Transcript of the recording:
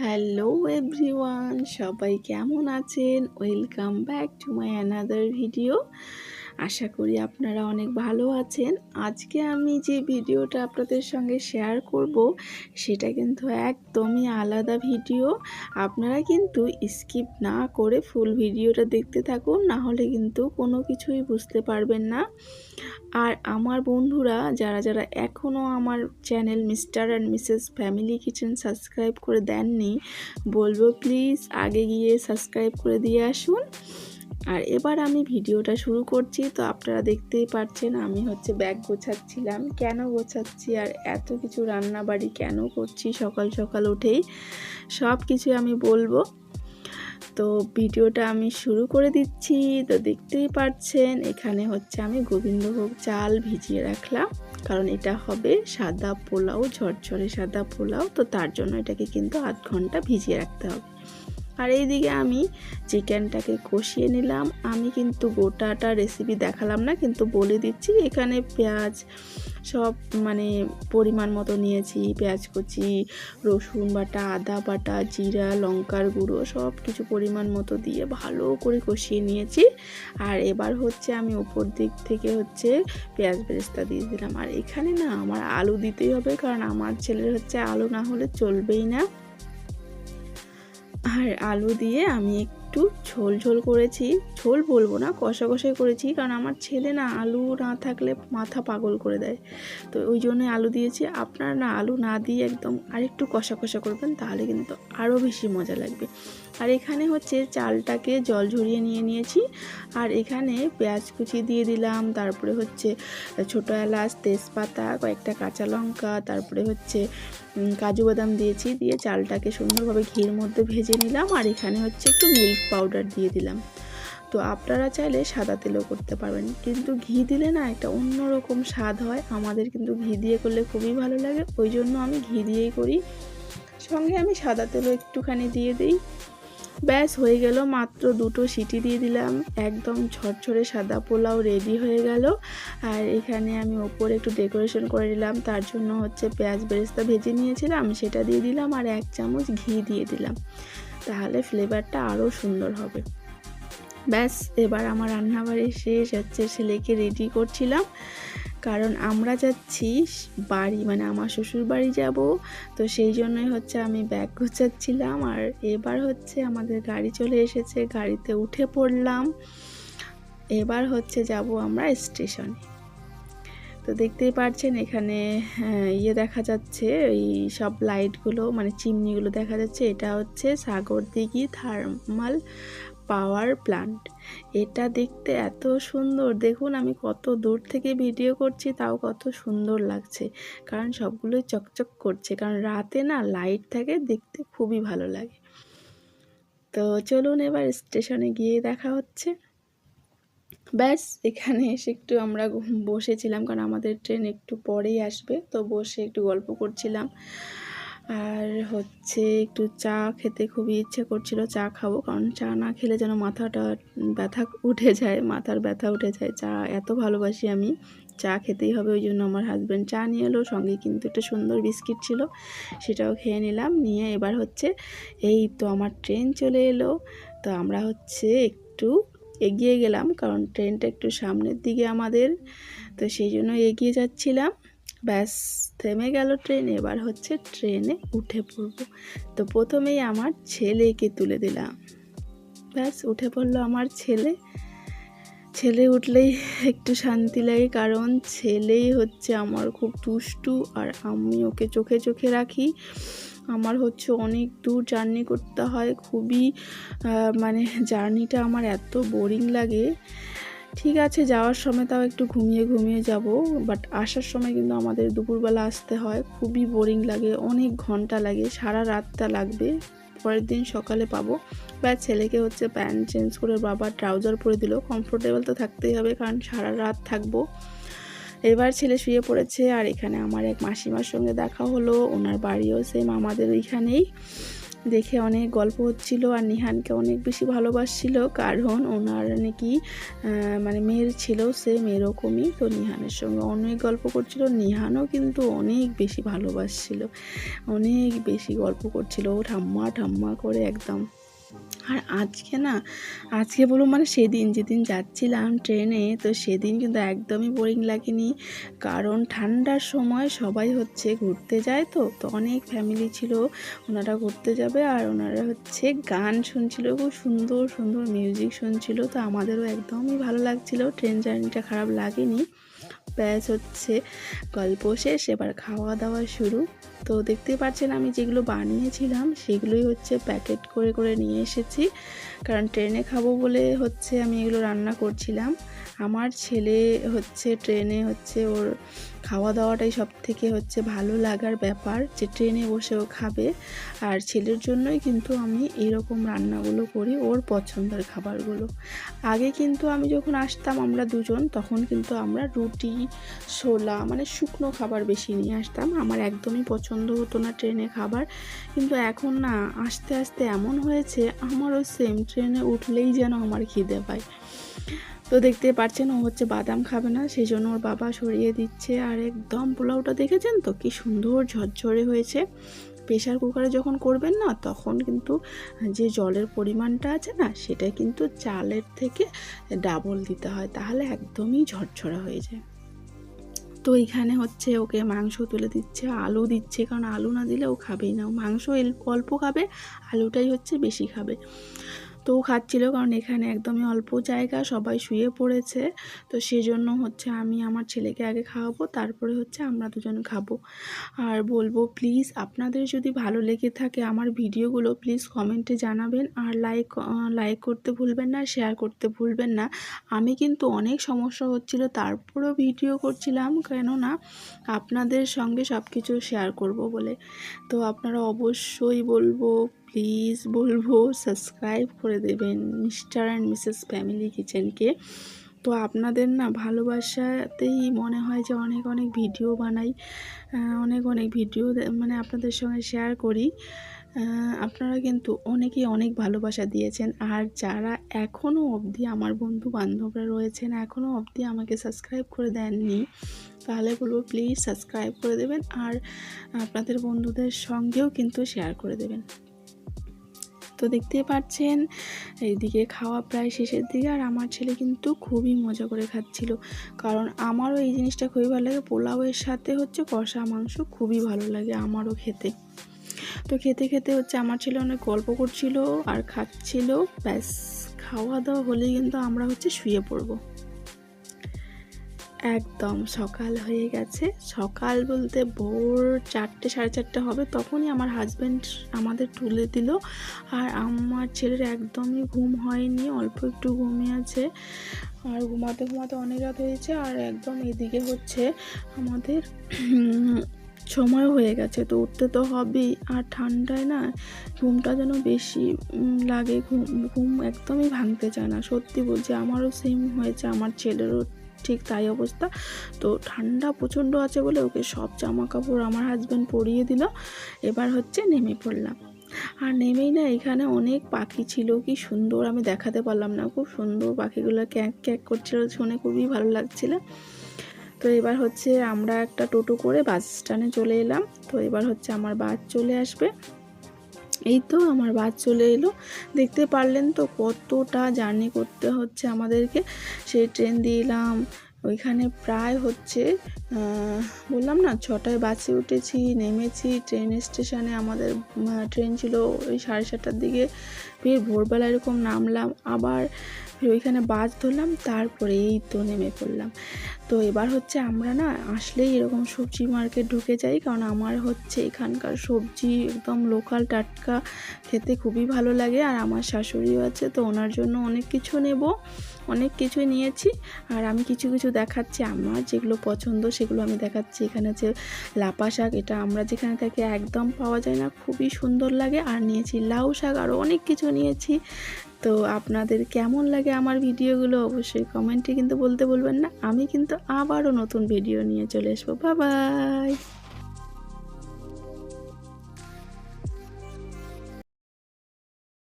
Hello everyone সবাই কেমন আছেন? Welcome back to my another video. আশা করি আপনারা অনেক ভালো আছেন। আজকে আমি যে ভিডিওটা আপনাদের সঙ্গে শেয়ার করব, সেটা কিন্তু একদমই আলাদা ভিডিও। আপনারা কিন্তু স্কিপ না করে ফুল ভিডিওটা দেখতে থাকুন, না হলে কিন্তু কোনো কিছুই বুঝতে পারবেন না। আর আমার বন্ধুরা, যারা যারা এখনও আমার channel mister and missus family kitchen subscribe করে দেননি, বলব প্লিজ আগে গিয়ে সাবস্ক্রাইব করে দিয়ে আসুন। আর এবার আমি ভিডিওটা শুরু করছি। তো আপনারা দেখতেই পাচ্ছেন আমি হচ্ছে ব্যাগ গোছাচ্ছিলাম। কেন গোছাচ্ছি আর এত কিছু রান্না বাড়ি কেন করছি সকাল সকাল উঠেই, সব কিছু আমি বলব। তো ভিডিওটা আমি শুরু করে দিচ্ছি। তো দেখতেই পাচ্ছেন এখানে হচ্ছে আমি গোবিন্দভোগ চাল ভিজিয়ে রাখলাম। কারণ এটা হবে সাদা পোলাও, ঝরঝরে সাদা পোলাও। তো তার জন্য এটাকে কিন্তু আধ ঘণ্টা ভিজিয়ে রাখতে হবে। আর এইদিকে আমি চিকেনটাকে কষিয়ে নিলাম। আমি কিন্তু গোটাটা রেসিপি দেখালাম না, কিন্তু বলে দিচ্ছি, এখানে পেঁয়াজ সব মানে পরিমাণ মতো নিয়েছি। পেঁয়াজ কুচি, রসুন বাটা, আদা বাটা, জিরা, লঙ্কার গুঁড়ো সব কিছু পরিমাণ মতো দিয়ে ভালো করে কষিয়ে নিয়েছি। আর এবার হচ্ছে আমি উপর দিক থেকে হচ্ছে পেঁয়াজ বেরেস্তা দিয়ে দিলাম। আর এখানে না আমার আলু দিতেই হবে, কারণ আমার ছেলের হচ্ছে আলু না হলে চলবেই না। আর আলু দিয়ে আমি একটু ঝোল ঝোল করেছি। ঝোল বলব না, কষা কষাই করেছি কারণ আমার ছেলে না আলু না থাকলে মাথা পাগল করে দেয়। তো ওই জন্যে আলু দিয়েছি। আপনারা না আলু না দিয়ে একদম আরেকটু কষা কষা করবেন, তাহলে কিন্তু আরও বেশি মজা লাগবে। আর এখানে হচ্ছে চালটাকে জল ঝরিয়ে নিয়ে নিয়েছি। আর এখানে পেঁয়াজ কুচি দিয়ে দিলাম, তারপরে হচ্ছে ছোটো এলাচ, তেজপাতা, কয়েকটা কাঁচা লঙ্কা, তারপরে হচ্ছে কাজু বাদাম দিয়েছি, দিয়ে চালটাকে সুন্দরভাবে ঘির মধ্যে ভেজে নিলাম আর এখানে হচ্ছে একটু মিল্ক পাউডার দিয়ে দিলাম। তো আপনারা চাইলে সাদা তেলও করতে পারবেন, কিন্তু ঘি দিলে না একটা অন্যরকম স্বাদ হয়। আমাদের কিন্তু ঘি দিয়ে করলে খুবই ভালো লাগে, ওই জন্য আমি ঘি দিয়েই করি। সঙ্গে আমি সাদা তেলও একটুখানি দিয়ে দিই। ব্যাস, হয়ে গেল, মাত্র দুটো সিটি দিয়ে দিলাম। একদম ঝরঝরে সাদা পোলাও রেডি হয়ে গেল। আর এখানে আমি ওপরে একটু ডেকোরেশন করে দিলাম তার জন্য হচ্ছে পেঁয়াজ বেরেস্তা ভেজে নিয়েছিলাম, সেটা দিয়ে দিলাম আর এক চামচ ঘি দিয়ে দিলাম। তাহলে ফ্লেভারটা আরও সুন্দর হবে। ব্যাস, এবার আমার রান্নাবাড়ি শেষ। হচ্ছে ছেলেকে রেডি করছিলাম। কারণ আমরা যাচ্ছি বাড়ি মানে আমার শ্বশুর বাড়ি যাব। তো সেই জন্যই হচ্ছে আমি ব্যাগ গুছাচ্ছিলাম। আর এবার হচ্ছে আমাদের গাড়ি চলে এসেছে, গাড়িতে উঠে পড়লাম। এবার হচ্ছে যাব আমরা স্টেশনে। তো দেখতেই পাচ্ছেন এখানে হ্যাঁ, ইয়ে দেখা যাচ্ছে এই সব লাইটগুলো মানে চিমনিগুলো দেখা যাচ্ছে। এটা হচ্ছে সাগর দিঘি থার্মাল পাওয়ার প্লান্ট এটা দেখতে এত সুন্দর। দেখুন আমি কত দূর থেকে ভিডিও করছি তাও কত সুন্দর লাগছে। কারণ সবগুলোই চকচক করছে কারণ রাতে না লাইট থাকে দেখতে খুবই ভালো লাগে। তো চলুন এবার স্টেশনে গিয়ে দেখা হচ্ছে। ব্যাস, এখানে এসে একটু আমরা বসেছিলাম। কারণ আমাদের ট্রেন একটু পরেই আসবে, তো বসে একটু গল্প করছিলাম। আর হচ্ছে একটু চা খেতে খুবই ইচ্ছে করছিল, চা খাব। কারণ চা না খেলে যেন মাথাটা ব্যথা উঠে যায়, মাথার ব্যথা উঠে যায়। চা এত ভালোবাসি আমি, চা খেতেই হবে। ওই জন্য আমার হাজব্যান্ড চা নিয়ে এলো। সঙ্গে কিন্তু একটা সুন্দর বিস্কিট ছিল, সেটাও খেয়ে নিলাম। নিয়ে এবার হচ্ছে, এই তো আমার ট্রেন চলে এলো। তো আমরা হচ্ছে একটু এগিয়ে গেলাম, কারণ ট্রেনটা একটু সামনের দিকে আমাদের। তো সেই জন্য এগিয়ে যাচ্ছিলাম। ব্যাস, থেমে গেল ট্রেন, এবার হচ্ছে ট্রেনে উঠে পড়ব। তো প্রথমেই আমার ছেলেকে তুলে দিলাম। ব্যাস, উঠে পড়ল আমার ছেলে। ছেলে উঠলেই একটু শান্তি লাগে, কারণ ছেলেই হচ্ছে আমার খুব দুষ্টু, আর আমি ওকে চোখে চোখে রাখি। আমার হচ্ছে অনেক দূর জার্নি করতে হয়। খুবই মানে জার্নিটা আমার এত বোরিং লাগে। ঠিক আছে, যাওয়ার সময় তাও একটু ঘুমিয়ে ঘুমিয়ে যাব বাট আসার সময় কিন্তু আমাদের দুপুরবেলা আসতে হয়। খুবই বোরিং লাগে, অনেক ঘণ্টা লাগে, সারা রাতটা লাগবে। পরের দিন সকালে পাবো। বা ছেলেকে হচ্ছে প্যান্ট চেঞ্জ করে বাবা ট্রাউজার পরে দিল। কমফোর্টেবল তো থাকতেই হবে, কারণ সারা রাত থাকব। এবার ছেলে শুয়ে পড়েছে আর এখানে আমার এক মাসিমার সঙ্গে দেখা হলো। ওনার বাড়িও সেম আমাদের ওইখানেই। দেখে অনেক গল্প হচ্ছিল আর নিহানকে অনেক বেশি ভালোবাসছিল। কারণ ওনার নাকি মানে মেয়ের ছিল সেম এরকমই। তো নিহানের সঙ্গে অনেক গল্প করছিল। নিহানও কিন্তু অনেক বেশি ভালোবাসছিল। অনেক বেশি গল্প করছিল। ঠাম্মা ঠাম্মা করে একদম আর আজকে না, আজকে বলুন মানে সেদিন যেদিন যাচ্ছিলাম ট্রেনে, তো সেদিন কিন্তু একদমই বোরিং লাগেনি। কারণ ঠান্ডার সময় সবাই হচ্ছে ঘুরতে যায় তো তো অনেক ফ্যামিলি ছিল, ওনারা ঘুরতে যাবে আর ওনারা হচ্ছে গান শুনছিল, খুব সুন্দর সুন্দর মিউজিক শুনছিল, তো আমাদেরও একদমই ভালো লাগছিল। ট্রেন জার্নিটা খারাপ লাগেনি। ব্যাস হচ্ছে গল্প শেষ, এবার খাওয়া দাওয়া শুরু। তো দেখতে পাচ্ছেন আমি যেগুলো বানিয়েছিলাম, সেগুলোই হচ্ছে প্যাকেট করে করে নিয়ে এসেছি। কারণ ট্রেনে খাব বলে হচ্ছে আমি এগুলো রান্না করছিলাম। আমার ছেলে হচ্ছে, ট্রেনে হচ্ছে ওর খাওয়া দাওয়াটাই সব থেকে হচ্ছে ভালো লাগার ব্যাপার যে ট্রেনে বসেও খাবে। আর ছেলের জন্যই কিন্তু আমি এরকম রান্নাগুলো করি ওর পছন্দের খাবারগুলো। আগে কিন্তু আমি যখন আসতাম আমরা দুজন, তখন কিন্তু আমরা রুটি, ছোলা মানে শুকনো খাবার বেশি নিয়ে আসতাম। আমার একদমই পছন্দ হতো না ট্রেনে খাবার। কিন্তু এখন না, আস্তে আস্তে এমন হয়েছে, আমারও সেম ট্রেনে উঠলেই যেন আমার খিদে পায়। তো দেখতে পাচ্ছেন, ও হচ্ছে বাদাম খাবে না সেই জন্য ওর বাবা সরিয়ে দিচ্ছে। আর একদম পোলাওটা দেখেছেন তো? কি সুন্দর ঝরঝরে হয়েছে। প্রেশার কুকারে যখন করবেন না, তখন কিন্তু যে জলের পরিমাণটা আছে না, সেটা কিন্তু চালের থেকে ডাবল দিতে হয়, তাহলে একদমই ঝরঝরা হয়ে যায়। তো এখানে হচ্ছে ওকে মাংস তুলে দিচ্ছে, আলু দিচ্ছে, কারণ আলু না দিলে ও খাবেই না। মাংস অল্প খাবে, আলুটাই হচ্ছে বেশি খাবে। তো খাচ্ছিল, কারণ এখানে একদমই অল্প জায়গা, সবাই শুয়ে পড়েছে। তো সেজন্য হচ্ছে আমি আমার ছেলেকে আগে খাওয়াবো, তারপরে হচ্ছে আমরা দুজন খাব। আর বলব প্লিজ আপনাদের যদি ভালো লেগে থাকে আমার ভিডিওগুলো প্লিজ কমেন্টে জানাবেন। আর লাইক লাইক করতে ভুলবেন না শেয়ার করতে ভুলবেন না। আমি কিন্তু অনেক সমস্যা হচ্ছিল, তারপরেও ভিডিও করছিলাম, কেননা আপনাদের সঙ্গে সব কিছু শেয়ার করব বলে। তো আপনারা অবশ্যই বলব প্লিজ বলব সাবস্ক্রাইব করে দেবেন মিস্টার অ্যান্ড মিসেস ফ্যামিলি কিচেনকে তো আপনাদের না ভালোবাসাতেই মনে হয় যে অনেক অনেক ভিডিও বানাই অনেক অনেক ভিডিও মানে আপনাদের সঙ্গে শেয়ার করি। আপনারা কিন্তু অনেকেই অনেক ভালোবাসা দিয়েছেন। আর যারা এখনও অবধি আমার বন্ধু বান্ধবরা রয়েছেন এখনও অবধি আমাকে সাবস্ক্রাইব করে দেননি, তাহলে বলব প্লিজ সাবস্ক্রাইব করে দেবেন। আর আপনাদের বন্ধুদের সঙ্গেও কিন্তু শেয়ার করে দেবেন। তো দেখতেই পাচ্ছেন এইদিকে খাওয়া প্রায় শেষের দিকে আর আমার ছেলে কিন্তু খুবই মজা করে খাচ্ছিল। কারণ আমারও এই জিনিসটা খুবই ভালো লাগে। পোলাওয়ের সাথে হচ্ছে কষা মাংস খুবই ভালো লাগে আমারও খেতে। তো খেতে খেতে হচ্ছে আমার ছেলে অনেক গল্প করছিল আর খাচ্ছিল। ব্যাস, খাওয়া দাওয়া হলেই কিন্তু আমরা হচ্ছে শুয়ে পড়ব। একদম সকাল হয়ে গেছে। সকাল বলতে ভোর চারটে, সাড়ে চারটে হবে তখনই আমার হাজব্যান্ড আমাদের তুলে দিল। আর আমার ছেলের একদমই ঘুম হয়নি, অল্প একটু ঘুমিয়ে আছে। আর ঘুমাতে ঘুমাতে অনেক রাত হয়েছে আর একদম এদিকে হচ্ছে আমাদের সময় হয়ে গেছে। তো উঠতে তো হবেই। আর ঠান্ডায় না ঘুমটা যেন বেশি লাগে, ঘুম ঘুম একদমই ভাঙতে চায় না। সত্যি বলছি, আমারও সেম হয়েছে, আমার ছেলেরও ঠিক তাই অবস্থা। তো ঠান্ডা প্রচণ্ড আছে বলে ওকে সব জামা কাপড় আমার হাজব্যান্ড পরিয়ে দিল। এবার হচ্ছে নেমে পড়লাম। আর নেমেই না এখানে অনেক পাখি ছিল, কি সুন্দর আমি দেখাতে পারলাম না। খুব সুন্দর পাখিগুলো ক্যাঁক ক্যাঁক করছিল, শুনে খুবই ভালো লাগছিল। তো এবার হচ্ছে আমরা একটা টোটো করে বাস স্ট্যান্ডে চলে এলাম। তো এবার হচ্ছে আমার বাস চলে আসবে। এই তো আমার বাস চলে এলো। দেখতে পারলেন তো কতটা জার্নি করতে হচ্ছে আমাদেরকে। সেই ট্রেন দিলাম ওইখানে প্রায় হচ্ছে বললাম না, ছটায় বাসে উঠেছি, নেমেছি। ট্রেন স্টেশনে আমাদের ট্রেন ছিল ওই সাড়ে সাতটার দিকে। ফের ভোরবেলা এরকম নামলাম, আবার ওইখানে বাস ধরলাম, তারপরে এই তো নেমে পড়লাম। তো এবার হচ্ছে আমরা না আসলেই এরকম সবজি মার্কেট ঢুকে যাই, কারণ আমার হচ্ছে এখানকার সবজি একদম লোকাল টাটকা খেতে খুবই ভালো লাগে, আর আমার শাশুড়িও আছে, তো ওনার জন্য অনেক কিছু নেব, অনেক কিছুই নিয়েছি, আর আমি কিছু কিছু দেখাচ্ছি, আমার যেগুলো পছন্দ সেগুলো আমি দেখাচ্ছি। এখানে আছে লাপা শাক, এটা আমরা যেখানে থাকি একদম পাওয়া যায় না, খুবই সুন্দর লাগে, আর নিয়েছি লাউ শাক আরও অনেক কিছু নিয়েছি তো আপনাদের কেমন লাগে আমার ভিডিওগুলো অবশ্যই কমেন্টে কিন্তু বলতে বলবেন না। আমি কিন্তু আবারও নতুন ভিডিও নিয়ে চলে আসব। বাই।